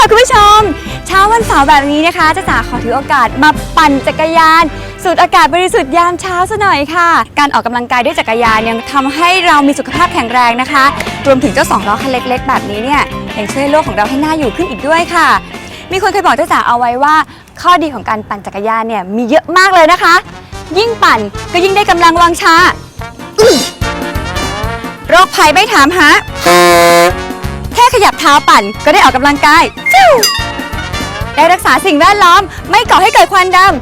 ค่ะคุณผู้ชม เช้าวันเสาร์แบบนี้นะคะจะจ๋าขอถือโอกาสมาปั่นจักรยาน สูดอากาศบริสุทธิ์ยามเช้าซะหน่อยค่ะ การออกกำลังกายด้วยจักรยานยังทำให้เรามีสุขภาพแข็งแรงนะคะ รวมถึงเจ้าสองล้อคันเล็ก ๆ แบบนี้เนี่ยยังช่วยโลกของเราให้น่าอยู่ขึ้นอีกด้วยค่ะ มีคนเคยบอกเจ้าจ๋าเอาไว้ว่า ข้อดีของการปั่นจักรยานเนี่ยมีเยอะมากเลยนะคะ ยิ่งปั่นก็ยิ่งได้กำลังวังชาโรคภัยไม่ถามหา ขยับเท้าปั่นก็ได้ออกกำลังกายฟิวได้รักษาสิ่งแวดล้อม ไม่ก่อให้เกิดควันดำ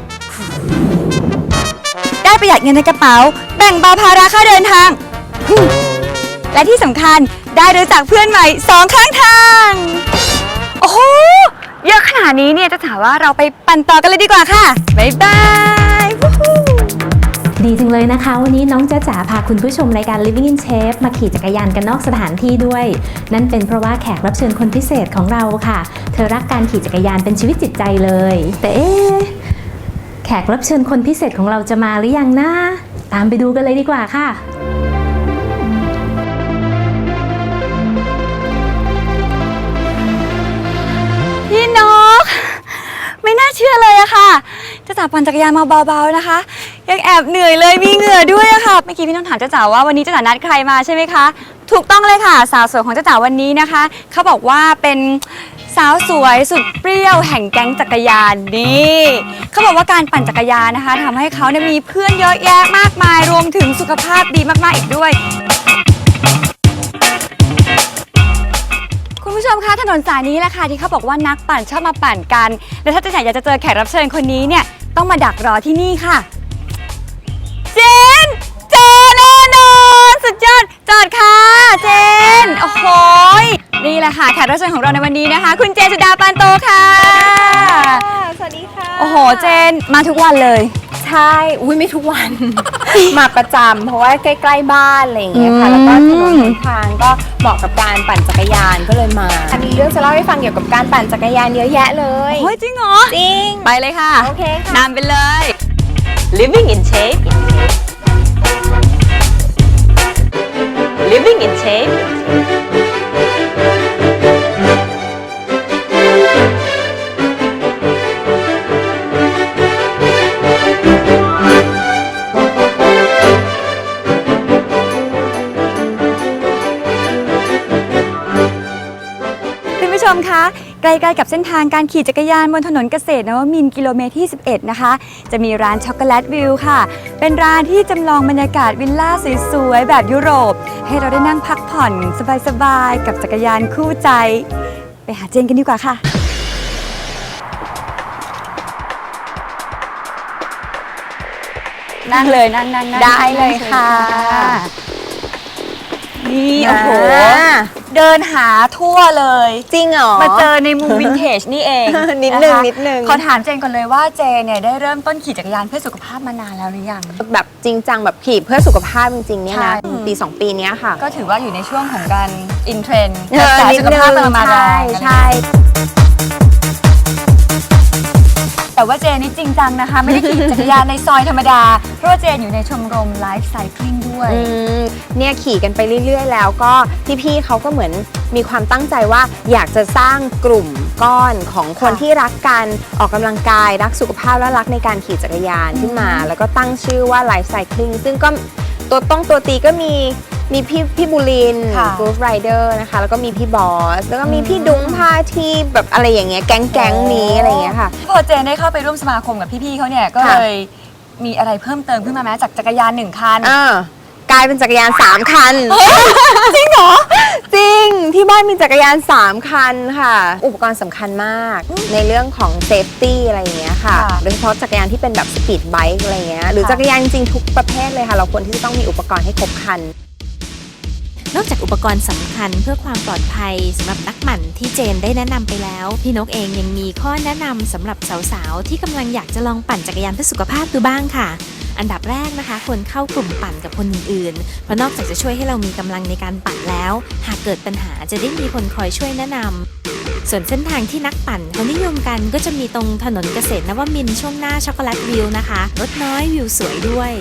ได้ประหยัดเงินในกระเป๋า แบ่งเบาภาระค่าเดินทาง และที่สำคัญได้รู้จักเพื่อนใหม่สองข้างทาง โอ้โห เยอะขนาดนี้เนี่ยจะถามว่าเราไปปั่นต่อกันเลยดีกว่าค่ะ บ๊ายบาย ดีจังเลยนะคะ วันนี้น้องจ๊ะจ๋าพาคุณผู้ชมรายการ Living in Shape มาขี่จักรยานกันนอกสถานที่ด้วย นั่นเป็นเพราะว่าแขกรับเชิญคนพิเศษของเราค่ะ เธอรักการขี่จักรยานเป็นชีวิตจิตใจเลย แต่เอ๊แขกรับเชิญคนพิเศษของเราจะมาหรือยังนะตามไปดูกันเลยดีกว่าค่ะพี่นก ไม่น่าเชื่อเลยอะค่ะ จะจ๋าปั่นจักรยานมาเบาๆนะคะ ยังแอบเหนื่อยเลยมีเหงื่อด้วยอะค่ะ เมื่อกี้พี่น้องถามเจ้าจ๋าว่าวันนี้เจ้าจ๋านัดใครมาใช่ไหมคะ ถูกต้องเลยค่ะ สาวสวยของเจ้าจ๋าวันนี้นะคะ เขาบอกว่าเป็นสาวสวยสุดเปรี้ยวแห่งแก๊งจักรยานนี่เขาบอกว่าการปั่นจักรยานนะคะทำให้เขาเนี่ยมีเพื่อนเยอะแยะมากมายรวมถึงสุขภาพดีมากๆอีกด้วย คุณผู้ชมคะถนนสายนี้แหละค่ะที่เขาบอกว่านักปั่นชอบมาปั่นกัน และถ้าจะอยากจะเจอแขกรับเชิญคนนี้เนี่ยต้องมาดักรอที่นี่ค่ะ สุดยอดจอดค่ะ เจน โอ้โหยนี่แหละค่ะแขกรับเชิญของเราในวันนี้นะคะ คุณเจนสุดาปานโตค่ะ สวัสดีค่ะ โอ้โห เจนมาทุกวันเลย ใช่ อุ้ยไม่ทุกวัน มาประจำเพราะว่าใกล้ ๆ บ้านอะไรอย่างเงี้ยค่ะ อืมแล้วก็ถนนหนทางก็เหมาะกับการปั่นจักรยานก็เลยมามีเรื่องจะเล่าให้ฟังเกี่ยวกับการปั่นจักรยานเยอะแยะเลย โอ้ยจริงเหรอ จริง ไปเลยค่ะโอเคค่ะ นำไปเลย Living in Shape Living in Shape ใกล้ๆกับเส้นทางการขี่จักรยานบนถนนเกษตรนวมินทร์กิโลเมตรที่ 11 นะคะ จะมีร้านช็อกโกแลตวิวค่ะ เป็นร้านที่จำลองบรรยากาศวิลล่าสวยๆ แบบยุโรป ให้เราได้นั่งพักผ่อนสบายๆ กับจักรยานคู่ใจ ไปหาเจนกันดีกว่าค่ะ นั่งเลยนั่งนั่งนั่งได้เลยค่ะนี่ โอ้โหอ่าเดินหาทั่วเลย จริงเหรอ มาเจอในมุมวินเทจนี่เองนิดนึงะคะนิดนึง ขอถามเจนก่อนเลยว่าเจนเนี่ยได้เริ่มต้นขี่จักรยานเพื่อสุขภาพมานานแล้วหรือยัง แบบจริงจังแบบขี่เพื่อสุขภาพจริงๆเนี่ยใช่นะปีสองปีเนี้ยค่ะก็ถือว่าอยู่ในช่วงของการอินเทรนด์เออแต่นิดสุขนึงภาพกำลังมาแรใช่ง ใช่ แต่ว่าเจนนี่จริงจังนะคะ ไม่ได้ขี่จักรยานในซอยธรรมดา เพราะว่าเจนอยู่ในชมรมไลฟ์ไซคลิงด้วย อืมเนี่ยขี่กันไปเรื่อยๆ แล้วก็พี่ๆเขาก็เหมือนมีความตั้งใจว่าอยากจะสร้างกลุ่มก้อนของคนค่ะที่รักการออกกำลังกาย รักสุขภาพและรักในการขี่จักรยานขึ้นมา แล้วก็ตั้งชื่อว่า Life Cycling ซึ่งก็ตัวต้องตัวตีก็มี มีพี่พี่บุรินค่ะ กรุ๊ปไรเดอร์นะคะ แล้วก็มีพี่บอส แล้วก็มีพี่อืมดุ้งพาที่แบบอะไรอย่างเงี้ยแก๊งแก๊งๆนี้อะไรอย่างเงี้ยค่ะ พอเจนได้เข้าไปร่วมสมาคมกับพี่ๆเขาเนี่ยก็ค่ะ เลยมีอะไรเพิ่มเติมขึ้นมาไหมจากจักรยานหนึ่งคัน อ่ากลายเป็นจักรยาน 3 คัน จริงเหรอ จริง ที่บ้านมีจักรยาน 3 คันค่ะ อุปกรณ์สำคัญมากในเรื่องของเซฟตี้อะไรอย่างเงี้ยค่ะ ค่ะโดยเฉพาะจักรยานที่เป็นแบบสปีดไบค์อะไรเงี้ย หรือค่ะ จักรยานจริงๆทุกประเภทเลยค่ะ เราควรที่จะต้องมีอุปกรณ์ให้ครบครัน นอกจากอุปกรณ์สำคัญเพื่อความปลอดภัยสำหรับนักหมั่นที่เจนได้แนะนำไปแล้ว พี่นกเองยังมีข้อแนะนำสำหรับสาวๆ ที่กำลังอยากจะลองปั่นจักรยานเพื่อสุขภาพดูบ้างค่ะอันดับแรกนะคะควรเข้ากลุ่มปั่นกับคนอื่นๆ เพราะนอกจากจะช่วยให้เรามีกำลังในการปั่นแล้ว หากเกิดปัญหาจะได้มีคนคอยช่วยแนะนำส่วนเส้นทางที่นักปั่นเขานิยมกันก็จะมีตรงถนนเกษตรนวมินช่วงหน้าช็อกโกแลตวิวนะคะรถน้อยวิวสวยด้วย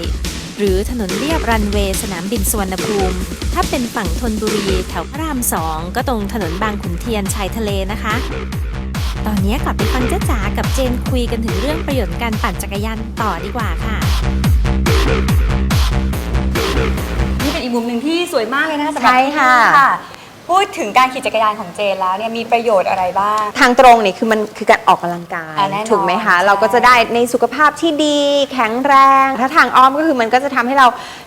หรือถนนเลียบรันเวย์สนามบินสุวรรณภูมิ ถ้าเป็นฝั่งธนบุรี แถวพระรามสองก็ตรงถนนบางขุนเทียนชายทะเลนะคะ ตอนนี้กลับไปฟังเจ๊จ๋ากับเจนคุยกันถึงเรื่องประโยชน์การปั่นจักรยานต่อดีกว่าค่ะนี่เป็นอีกมุมหนึ่งที่สวยมากเลยนะคะสำหรับใช่ค่ะที่นี่ พูดถึงการขี่จักรยานของเจนแล้วเนี่ยมีประโยชน์อะไรบ้าง ทางตรงเนี่ยคือมันคือการออกกำลังกายอะแน่นอนถูกไหมคะ ใช่ เราก็จะได้ในสุขภาพที่ดี แข็งแรง ถ้าทางอ้อมก็คือมันก็จะทำให้เรา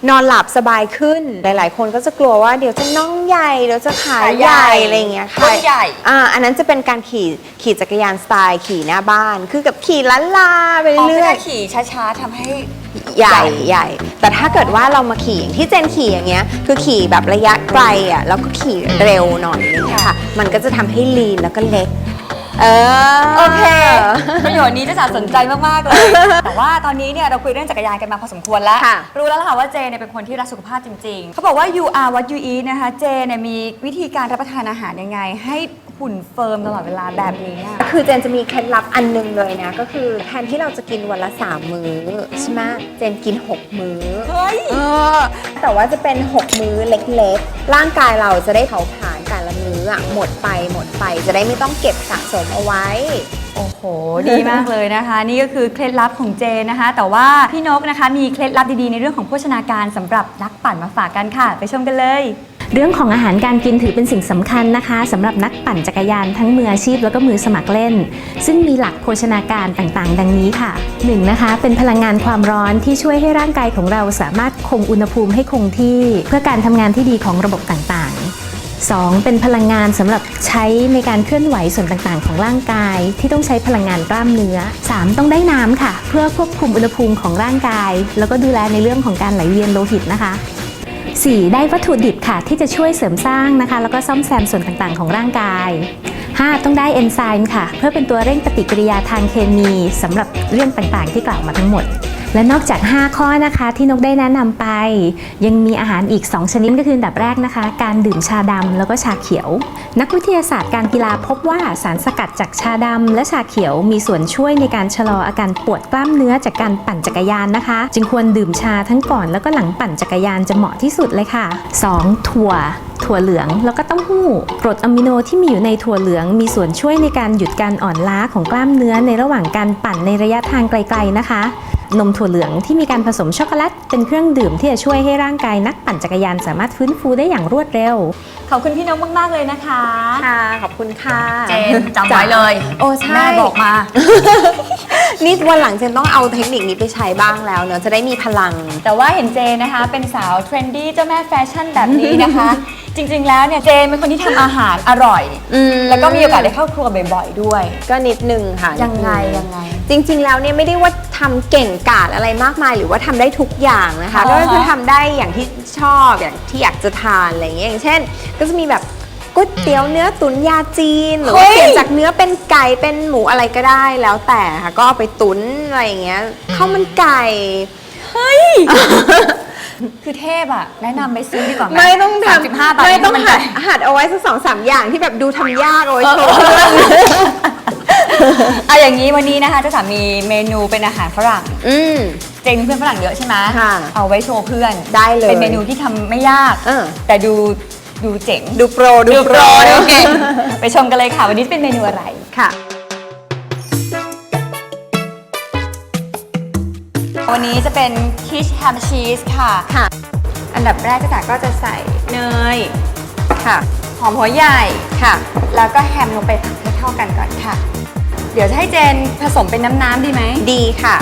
นอนหลับสบายขึ้น หลาย ๆ คนก็จะกลัวว่าเดี๋ยวจะน่องใหญ่เดี๋ยวจะขาใหญ่อะไรอย่างเงี้ยค่ะก้นใหญ่ อ่าอันนั้นจะเป็นการขี่ขี่จักรยานสไตล์ขี่หน้าบ้าน คือกับขี่ลันลาไปอ๋อก็เรื่อจะยขี่ช้าๆทำให้ ใหญ่ใหญ่ แต่ถ้าเกิดว่าเรามาขี่อย่างที่เจนขี่อย่างเงี้ย คือขี่แบบระยะไกลอะแล้วก็ขี่เร็วหน่อยอะไรเงี้ยค่ะ มันก็จะทำให้ลีนแล้วก็เล็ก เออ โอเคประโยชน์นี้เจะสาสนใจมาก ๆ เลย แต่ว่าตอนนี้เนี่ยเราคุยเรื่องจักรยานกันมาพอสมควรแล้ว ค่ะรู้แล้วล่ะค่ะว่าเจเนี่ยเป็นคนที่รักสุขภาพจริง ๆ เขาบอกว่า you are what you eat นะคะ เจเนี่ยมีวิธีการรับประทานอาหารยังไง ให้หุ่นเฟิร์มตลอดเวลาแบบนี้อะ คือเจนจะมีเคล็ดลับอันหนึงเลยนะ ก็คือแทนที่เราจะกินวันละ3มื้อใช่ไหมเจนกิน 6 มื้อ เฮ้ยเออแต่ว่าจะเป็น 6 มื้อเล็กๆ ร่างกายเราจะได้เผาผลาญแต่ละมื้ ออะหมดไปหมดไป จะได้ไม่ต้องเก็บสะสมเอาไว้ โอ้โห ดีมากเลยนะคะ นี่ก็คือเคล็ดลับของเจนะคะ แต่ว่าพี่นกนะคะ มีเคล็ดลับดีๆในเรื่องของโภชนาการสำหรับนักปั่นมาฝากกันค่ะ ไปชมกันเลย เรื่องของอาหารการกินถือเป็นสิ่งสำคัญนะคะสำหรับนักปั่นจักรยานทั้งมืออาชีพแล้วก็มือสมัครเล่น ซึ่งมีหลักโภชนาการต่างๆ ดังนี้ค่ะ 1. นะคะ เป็นพลังงานความร้อนที่ช่วยให้ร่างกายของเราสามารถคงอุณหภูมิให้คงที่ เพื่อการทำงานที่ดีของระบบต่างๆ 2. เป็นพลังงานสำหรับใช้ในการเคลื่อนไหวส่วนต่างๆ ของร่างกาย ที่ต้องใช้พลังงานกล้ามเนื้อ 3. ต้องได้น้ำค่ะ เพื่อควบคุมอุณหภูมิของร่างกาย แล้วก็ดูแลในเรื่องของการไหลเวียนโลหิตนะคะ 4. ได้วัตถุดิบค่ะ ที่จะช่วยเสริมสร้างนะคะ แล้วก็ซ่อมแซมส่วนต่างๆ ของร่างกาย 5. ต้องได้เอนไซม์ค่ะ เพื่อเป็นตัวเร่งปฏิกิริยาทางเคมีสำหรับเรื่องต่างๆ ที่กล่าวมาทั้งหมด และนอกจาก 5 ข้อนะคะที่นกได้แนะนำไป ยังมีอาหารอีก 2 ชนิดก็คือดับแรกนะคะ การดื่มชาดำแล้วก็ชาเขียว นักวิทยาศาสตร์การกีฬาพบว่าสารสกัดจากชาดำและชาเขียวมีส่วนช่วยในการชะลออาการปวดกล้ามเนื้อจากการปั่นจักรยานนะคะ จึงควรดื่มชาทั้งก่อนแล้วก็หลังปั่นจักรยานจะเหมาะที่สุดเลยค่ะ 2. ถั่ว ถั่วเหลือง แล้วก็เต้าหู้ กรดอะมิโนที่มีอยู่ในถั่วเหลือง มีส่วนช่วยในการหยุดการอ่อนล้าของกล้ามเนื้อในระหว่างการปั่นในระยะทางไกล ๆนะคะนมถั่วเหลืองที่มีการผสมช็อกโกแลตเป็นเครื่องดื่มที่จะช่วยให้ร่างกายนักปั่นจักรยานสามารถฟื้นฟูได้อย่างรวดเร็ว ขอบคุณพี่นกมาก ๆ เลยนะคะ ค่ะ ขอบคุณค่ะ เจนจำไว้เลย โอ้ใช่แม่บอกมา นี่วันหลังเจนต้องเอาเทคนิคนี้ไปใช้บ้างแล้วเนอะจะได้มีพลัง แต่ว่าเห็นเจนนะคะเป็นสาวเทรนดี้เจ้าแม่แฟชั่นแบบนี้นะคะจริง ๆ แล้วเนี่ยเจนเป็นคนที่ทำอาหารอร่อย อืมแล้วก็มีโอกาสได้เข้าครัวบ่อยๆด้วย ก็นิดนึงค่ะยังไงนิดนึยังไง จริง ๆ แล้วเนี่ยไม่ได้ว่าทำเก่งกาจอะไรมากมาย หรือว่าทำได้ทุกอย่างนะคะอ๋อก็คือทำได้อย่างที่ชอบอย่างที่อยากจะทานอะไรอย่างเงี้ยอย่างเช่น ก็จะมีแบบก๋วยเตี๋ยวเนื้อตุ๋นยาจีนหรือว่าเปลี่ยนจากเนื้อเป็นไก่เป็นหมูอะไรก็ได้แล้วแต่ค่ะก็เอาไปตุ๋นอะไรอย่างเงี้ยข้าวมันไก่ คือเทพอะแนะนำไปซื้อดีกว่าหไม่ต้องทสามสิบห้าำบาทไม่ต้องมันหัได้ดหัดเอาไว้สักสองสามอย่างที่แบบดูทำยากเอาไว้โชว์เอาอย่างนี้วันนี้นะคะเจะสามีเมนูเป็นอาหารฝรั่ง อืม เจนมีเพื่อนฝรั่งเยอะใช่ไหมค่ะ เอาไว้โชว์เพื่อนได้เลย เป็นเมนูที่ทำไม่ยาก เออ แต่ดูดูเจ๋งดูโปรดูโปรดูเก่งไปชมกันเลยค่ะ วันนี้จะเป็นเมนูอะไร ค่ะ วันนี้จะเป็นคิชแฮมชีสค่ะค่ะ อันดับแรกเจะสาก็จะใส่เนยค่ะ หอมหัวใหญ่ค่ะ แล้วก็แฮมลงไปผัดให้เข้ากันก่อนค่ะ เดี๋ยวจะให้เจนผสมเป็นน้ำๆดีไหมดีค่ะ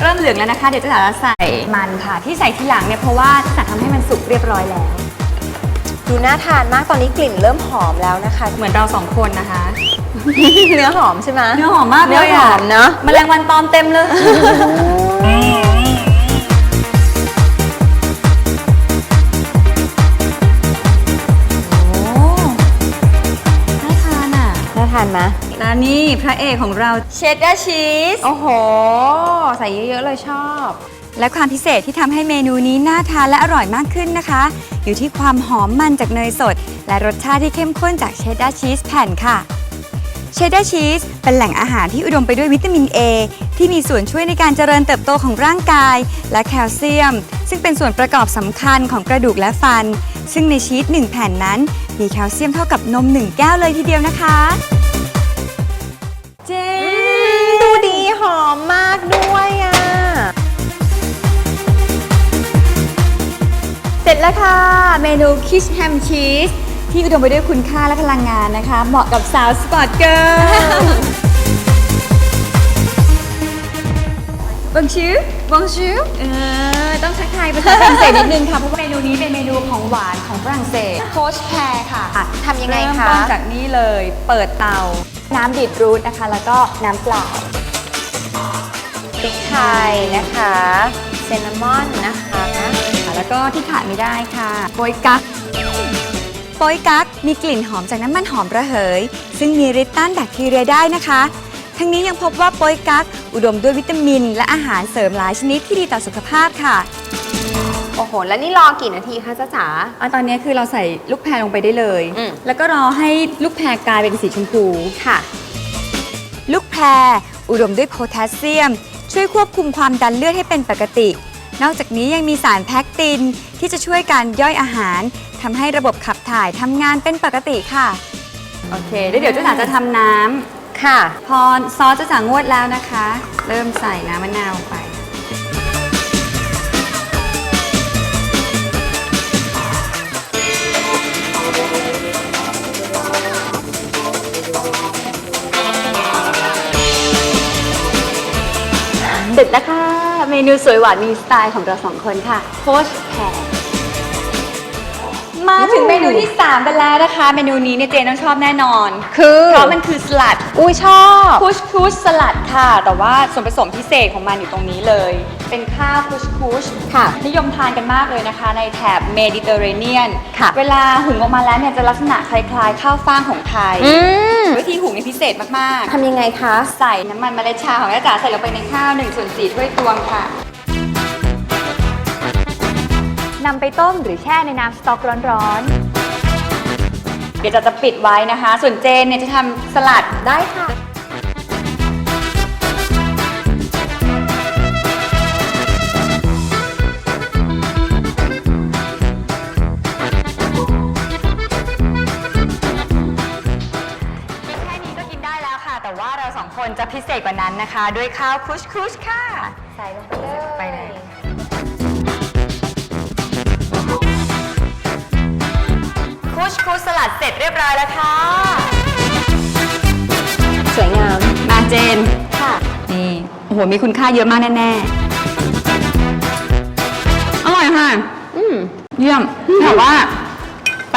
เริ่มเหลืองแล้วนะคะ เดี๋ยวเจะสาจะใส่มันค่ะ ที่ใส่ทีหลังเนี่ยเพราะว่าเจะสาทำให้มันสุกเรียบร้อยแล้วดูน่าทานมากตอนนี้กลิ่นเริ่มหอมแล้วนะคะ เหมือนเราสองคนนะคะ เนื้อหอมใช่ไหมเนื้อหอมมากเลยเนื้อหอมเนอะแมลงวันตอมเต็มเลย โอ้น่าทานอะน่าทานไหมแล้วนี่พระเอกของเราเชดดาร์ชีส โอ้โห ใส่เยอะๆเลยชอบ และความพิเศษที่ทำให้เมนูนี้น่าทานและอร่อยมากขึ้นนะคะ อยู่ที่ความหอมมันจากเนยสด และรสชาติที่เข้มข้นจากเชดดาร์ชีสแผ่นค่ะ เชดดาร์ชีสเป็นแหล่งอาหารที่อุดมไปด้วยวิตามิน A ที่มีส่วนช่วยในการเจริญเติบโตของร่างกาย และแคลเซียม ซึ่งเป็นส่วนประกอบสำคัญของกระดูกและฟัน ซึ่งในชีส1 แผ่นนั้น มีแคลเซียมเท่ากับนม 1 แก้วเลยทีเดียวนะคะเจดูดีหอมมากด้วยอะ เสร็จแล้วค่ะ เมนูคิชแฮมชีส ที่อุดมไปด้วยคุณค่าและพลังงานนะคะ เหมาะกับสาวสปอร์ตเกิร์ลบงชื่อบงชื่อเออ ต้องทักทายภาษาฝรั่งเศสนิดนึงค่ะ เพราะว่าเมนูนี้เป็นเมนูของหวานของฝรั่งเศสโคชแพรค่ะทำยังไงคะเริ่มต้นจากนี้เลย เปิดเตา น้ำบีทรูทนะคะ แล้วก็น้ำเปล่า พริกไทยนะคะเซนนามอนนะคะ แล้วก็ที่ขาดไม่ได้ค่ะโปยกั๊ก โปยกั๊กมีกลิ่นหอมจากน้ำมันหอมระเหย ซึ่งมีฤทธิ์ต้านแบคทีเรียได้นะคะ ทั้งนี้ยังพบว่าโปยกั๊กอุดมด้วยวิตามิน และอาหารเสริมหลายชนิดที่ดีต่อสุขภาพค่ะ โอ้โห แล้วนี่รอกี่นาทีคะจ้าจ๋า อะตอนนี้คือเราใส่ลูกแพรลงไปได้เลย อืม แล้วก็รอให้ลูกแพรกลายเป็นสีชมพู ค่ะ ลูกแพรอุดมด้วยโพแทสเซียม ช่วยควบคุมความดันเลือดให้เป็นปกติ นอกจากนี้ยังมีสารแพคติน ที่จะช่วยการย่อยอาหารทำให้ระบบขับถ่ายทำงานเป็นปกติค่ะ โอเคแล้วเดี๋ยวเจ้าจ๋าจะทำน้ำค่ะพอซอสเจ้าจ๋างวดแล้วนะคะ เริ่มใส่น้ำมะนาวลงไป เสร็จแล้วค่ะ เมนูสวยหวานมีสไตล์ของเราสองคนค่ะโคชแพร มาถึงเมนูที่ 3 กันแล้วนะคะ เมนูนี้เนี่ยเจนต้องชอบแน่นอน คือเพราะมันคือสลัด อุ้ยชอบคุชคุชสลัดค่ะ แต่ว่าส่วนผสมพิเศษของมันอยู่ตรงนี้เลย เป็นข้าวคุชคุชค่ะนิยมทานกันมากเลยนะคะ ในแถบเมดิเตอร์เรเนียนค่ะ เวลาหุงออกมาแล้วเนี่ยจะลักษณะคล้ายๆ ข้าวฟ่างของไทยอืมวิธีหุงเนี่ยพิเศษมากๆทำยังไงคะ ใส่น้ำมันเมล็ดชาของแม่จ๋าใส่ลงไปในข้าว1ส่วน4ถ้วยตวงค่ะ นำไปต้มหรือแช่ในน้ำสต๊อกร้อนๆ เดี๋ยวจะจะปิดไว้นะคะ ส่วนเจนเนี่ยจะทำสลัดได้ค่ะ แค่นี้ก็กินได้แล้วค่ะ แต่ว่าเราสองคนจะพิเศษกว่านั้นนะคะ ด้วยข้าวคุชคุชค่ะ ใส่ลงไปเลย ไปเลย ชคุชสลัดเสร็จเรียบร้อยแล้วค่ะ สวยงามมาเจน ค่ะ นี่ โอ้โห มีคุณค่าเยอะมากแน่ ๆ อร่อยค่ะ อืม เยี่ยมแต่ว่า ไป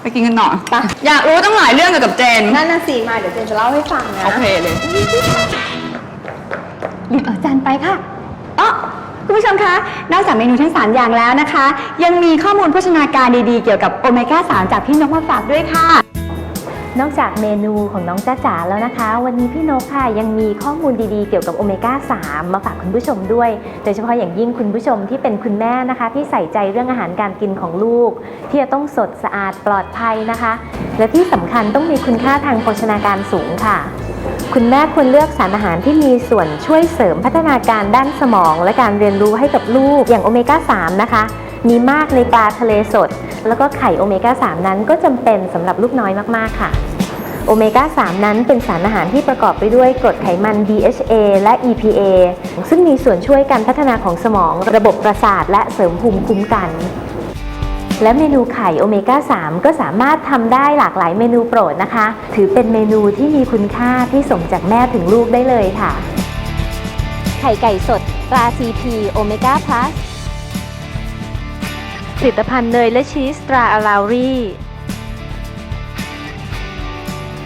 ไปกินกันต่อไป อยากรู้ตั้งหลายเรื่องเกี่ยวกับเจน นั่นน่ะสิมาเดี๋ยวเจนจะเล่าให้ฟังนะโอเคเลย หยิบเอาจานไปค่ะอ๋อ คุณผู้ชมคะ นอกจากเมนูทั้ง 3 อย่างแล้วนะคะ ยังมีข้อมูลโภชนาการดีๆ เกี่ยวกับโอเมก้า 3 จากพี่นกมาฝากด้วยค่ะ นอกจากเมนูของน้องจ้าจ๋าแล้วนะคะ วันนี้พี่นกค่ะยังมีข้อมูลดีๆเกี่ยวกับโอเมก้า 3 มาฝากคุณผู้ชมด้วย โดยเฉพาะอย่างยิ่งคุณผู้ชมที่เป็นคุณแม่นะคะ ที่ใส่ใจเรื่องอาหารการกินของลูก ที่จะต้องสดสะอาดปลอดภัยนะคะ และที่สำคัญต้องมีคุณค่าทางโภชนาการสูงค่ะ คุณแม่ควรเลือกสารอาหารที่มีส่วนช่วยเสริมพัฒนาการด้านสมอง และการเรียนรู้ให้กับลูก อย่างโอเมก้า 3 นะคะ มีมากในปลาทะเลสด แล้วก็ไข่โอเมก้า 3 นั้นก็จำเป็นสำหรับลูกน้อยมากๆค่ะโอเมก้า 3 นั้นเป็นสารอาหารที่ประกอบไปด้วยกรดไขมัน DHA และ EPA ซึ่งมีส่วนช่วยการพัฒนาของสมอง ระบบประสาท และเสริมภูมิคุ้มกัน และเมนูไข่โอเมก้า 3 ก็สามารถทำได้หลากหลายเมนูโปรดนะคะ ถือเป็นเมนูที่มีคุณค่าที่ส่งจากแม่ถึงลูกได้เลยค่ะ ไข่ไก่สดตรา CP โอเมก้าพลัสผลิตภัณฑ์เนยและชีสตราอารารี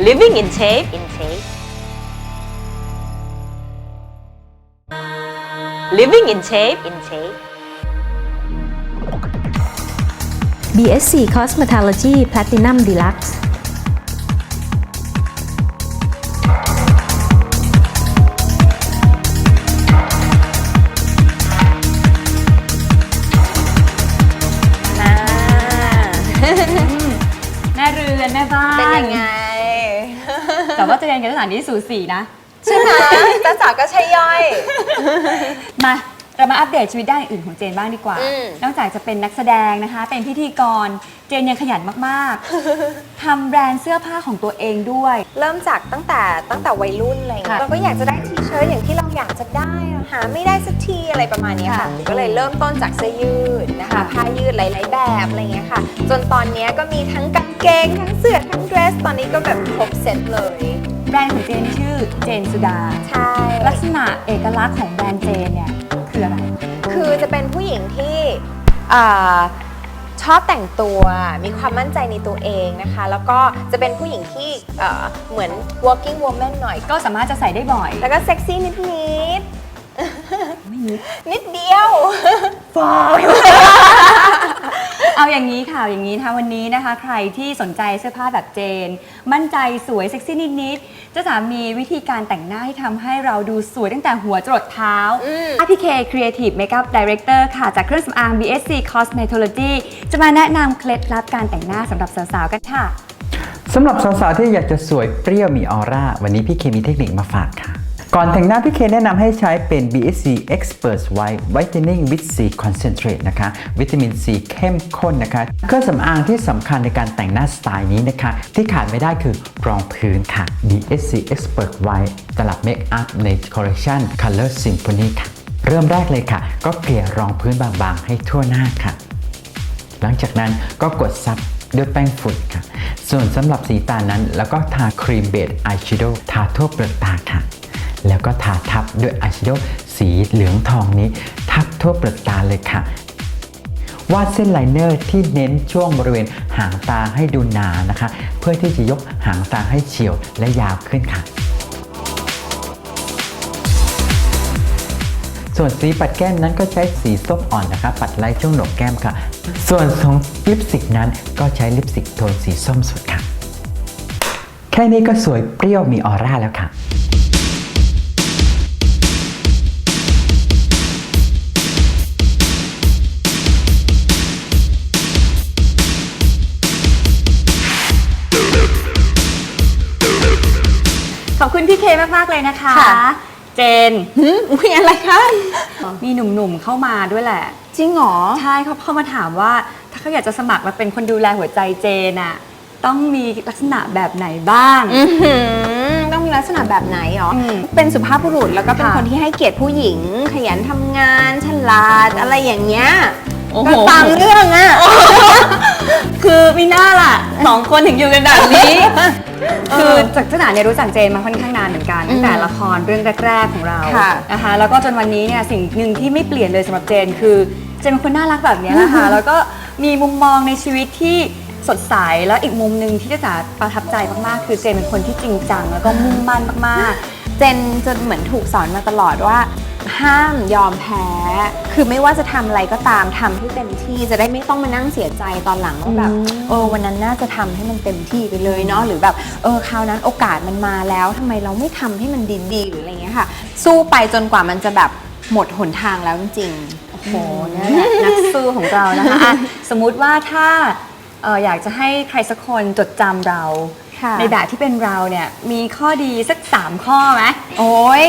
Living in shape. In shape. Living in shape. In shape. BSC Cosmetology Platinum Deluxe อ่าแม่เรือนแม่บ้านเป็นยังไง แต่ว่าเจนกับสถานที่สูสีนะ ใช่ไหมจ้าจ๋าก็ใช่ย่อย มา เรามาอัปเดตชีวิตด้านอื่นของเจนบ้างดีกว่า อืม นอกจากจะเป็นนักแสดงนะคะ เป็นพิธีกร เจนยังขยันมากๆ ทำแบรนด์เสื้อผ้าของตัวเองด้วย เริ่มจากตั้งแต่ตั้งแต่วัยรุ่นอะไรอย่างเงี้ยค่ะเราก็อยากจะได้ทีเชิ้ตอย่างที่เราอยากจะได้อะหาไม่ได้สักทีอะไรประมาณเนี้ยค่ะ ค่ะก็เลยเริ่มต้นจากเสื้อยืดนะคะค่ะ ผ้ายืดหลาย ๆ แบบอะไรเงี้ยค่ะ จนตอนเนี้ยก็มีทั้งกางเกงทั้งเสื้อทั้งเดรส ตอนนี้ก็แบบครบเซ็ตเลย แบรนด์ของเจนชื่อเจนสุดา ใช่ ลักษณะเอกลักษณ์ของแบรนด์เจนเนี่ย คืออะไร คือจะเป็นผู้หญิงที่อ่าชอบแต่งตัวมีความมั่นใจในตัวเองนะคะ แล้วก็จะเป็นผู้หญิงที่เอ่อเหมือน working woman หน่อย ก็สามารถจะใส่ได้บ่อย แล้วก็เซ็กซี่นิดนิดไม่นิดๆนิดเดียว เอาอย่างนี้ค่ะเอาอย่างนี้นะคะวันนี้นะคะ ใครที่สนใจเสื้อผ้าแบบเจน มั่นใจสวยเซ็กซี่นิดๆเจะสามีวิธีการแต่งหน้าที่ทำให้เราดูสวยตั้งแต่หัวจรดเท้าอืม RPK Creative Makeup Director ค่ะ จากเครื่องสำอาง BSC Cosmetology จะมาแนะนำเคล็ดลับการแต่งหน้าสำหรับสาวๆกันค่ะ สำหรับสาวๆที่อยากจะสวยเปรี้ยวมีออร่า วันนี้พี่เคมีเทคนิคมาฝากค่ะ ก่อนแต่งหน้าพี่เคแนะนำให้ใช้เป็น BSC Expert White Whitening with C Concentrate นะคะ วิตามิน C เข้มข้นนะคะ เครื่องสำอางที่สำคัญในการแต่งหน้าสไตล์นี้นะคะ ที่ขาดไม่ได้คือรองพื้นค่ะ BSC Expert White ตลับเมคอัพในคอลเลคชัน Color Symphony ค่ะ เริ่มแรกเลยค่ะ ก็เกลี่ยรองพื้นบางๆ ให้ทั่วหน้าค่ะ หลังจากนั้นก็กดซับด้วยแป้งฝุ่นค่ะ ส่วนสำหรับสีตานั้น แล้วก็ทาครีมเบสอายแชโดว์ทาทั่วเปลือกตาค่ะ แล้วก็ทาทับด้วยอายแชโดสีเหลืองทองนี้ ทับทั่วเปลือกตาเลยค่ะวาดเส้นไลเนอร์ที่เน้นช่วงบริเวณหางตาให้ดูหนานะคะ เพื่อที่จะยกหางตาให้เฉียวและยาวขึ้นค่ะ ส่วนสีปัดแก้มนั้นก็ใช้สีส้มอ่อนนะคะ ปัดไล่ช่วงโหนกแก้มค่ะ ส่วนของลิปสติกนั้นก็ใช้ลิปสติกโทนสีส้มสุดค่ะ แค่นี้ก็สวยเปรี้ยวมีออร่าแล้วค่ะ อบคุณพี่เคมากๆเลยนะคะ ค่ะ เจนอุ้ยอะไรคะมีหนุ่มๆเข้ามาด้วยแหละ จริงเหรอ ใช่เขาเข้ามาถามว่า ถ้าเขาอยากจะสมัครมาเป็นคนดูแลหัวใจเจนอะต้องมีลักษณะแบบไหนบ้าง อื้อหือต้องมีลักษณะแบบไหนหรออมเป็นสุภาพบุรุษแล้วก็เป็นค่ะคนที่ให้เกียรติผู้หญิง ขยันทำงาน ฉลาด อะไรอย่างเงี้ยโอ้โห ก็ตามเรื่องอะ คือมีหน้าล่ะสองคนถึงอยู่กันแบบนี้ คือจากขนาดเนี่ยรู้จักเจนมาค่อนข้างนานเหมือนกันตั้งแต่ละครเรื่องแรก ๆของเราค่ะ นะคะแล้วก็จนวันนี้เนี่ยสิ่งหนึ่งที่ไม่เปลี่ยนเลยสำหรับเจน คือเจนเป็นคนน่ารักแบบเนี้ยแหละค่ะแล้วก็มีมุมมองในชีวิตที่สดใสแล้วอีกมุมหนึ่งที่จะประทับใจมากๆ คือเจนเป็นคนที่จริงจังแล้วก็มุ่งมั่นมากๆ เจนจะเหมือนถูกสอนมาตลอดว่า ห้ามยอมแพ้ คือไม่ว่าจะทำอะไรก็ตามทำให้เต็มที่จะได้ไม่ต้องมานั่งเสียใจตอนหลังว่าแบบเออวันนั้นน่าจะทำให้มันเต็มที่ไปเลยเนาะหรือแบบเออคราวนั้นโอกาสมันมาแล้วทำไมเราไม่ทำให้มันดีๆหรืออะไรเงี้ยค่ะ สู้ไปจนกว่ามันจะแบบหมดหนทางแล้วจริงๆ โอ้โหนั่นแหละนักสู้ของเรานะคะอะสมมุติว่าถ้าเอ่ออยากจะให้ใครสักคนจดจำเรา ค่ะ ในแบบที่เป็นเราเนี่ยมีข้อดีสัก 3 ข้อไหมโอ้ย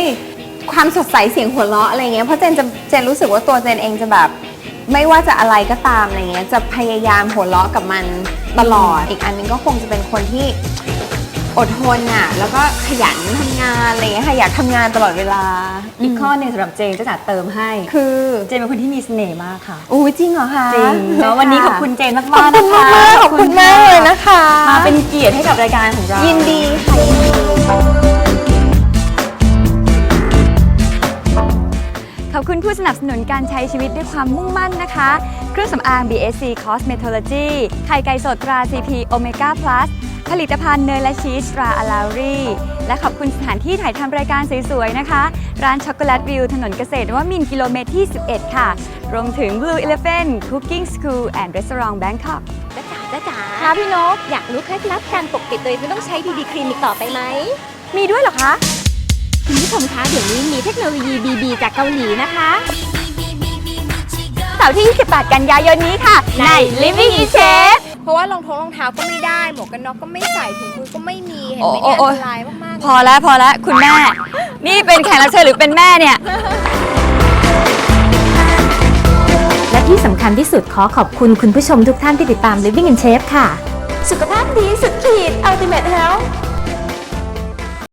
ความสดใสเสียงหัวเราะอะไรเงี้ยเพราะเจนจะเจนรู้สึกว่าตัวเจนเองจะแบบ ไม่ว่าจะอะไรก็ตามอะไรเงี้ยจะพยายามหัวเราะกับมันตลอด อีกอันนึงก็คงจะเป็นคนที่อดทนอะ แล้วก็ขยันทำงานอะไรเงี้ยค่ะอยากทำงานตลอดเวลาอีกข้อหนึ่งสำหรับเจนจะจัดเติมให้ คือเจนเป็นคนที่มีเสน่ห์มากค่ะ อู้จริงเหรอคะจริงแล้ววันนี้ขอบคุณเจนมากขอบๆคุนะณคะมากๆขอบคุณมากเลยนะคะ มาเป็นเกียรติให้กับรายการของเรายิยินดีค่ะยินดี ขอบคุณผู้สนับสนุนการใช้ชีวิตด้วยความมุ่งมั่นนะคะ เครื่องสำอาง BSC Cosmetology ไข่ไก่สดตรา CP Omega Plus ผลิตภัณฑ์เนยและชีสตราอลารีและขอบคุณสถานที่ถ่ายทำรายการสวยๆนะคะ ร้านช็อกโกแลตวิวถนนเกษตรว่ามินทร์กิโลเมตรที่ 11 ค่ะ รวมถึง Blue Elephant Cooking School and Restaurant Bangkok จ้าจ๋าจ้าจ๋าค่ะพี่นก อยากรู้เคล็ดลับการปกปิดตัวเองไม่ต้องใช้บีบีครีมอีกต่อไปไหม มีด้วยเหรอคะ คุณผู้ชมคะเดี๋ยวนี้มีเทคโนโลยี BB จากเกาหลีนะคะเสาร์ที่ 28 กันยายนนี้ค่ะ ใน Living in Shape เพราะว่ารองท้องรองเท้าก็ไม่ได้ หมวกกันน็อกก็ไม่ใส่ถุงมือก็ไม่มีเห็นโอ้ไหมเนี่ยโอ้อัโอ้นตรายมากๆพอแล้วพอแล้วคุณแม่ นี่เป็นแขกรับเชิญหรือเป็นแม่เนี่ย และที่สำคัญที่สุดขอขอบคุณคุณผู้ชมทุกท่านที่ติดตาม Living in Shape ค่ะ สุขภาพดีสุดขีด Ultimate Health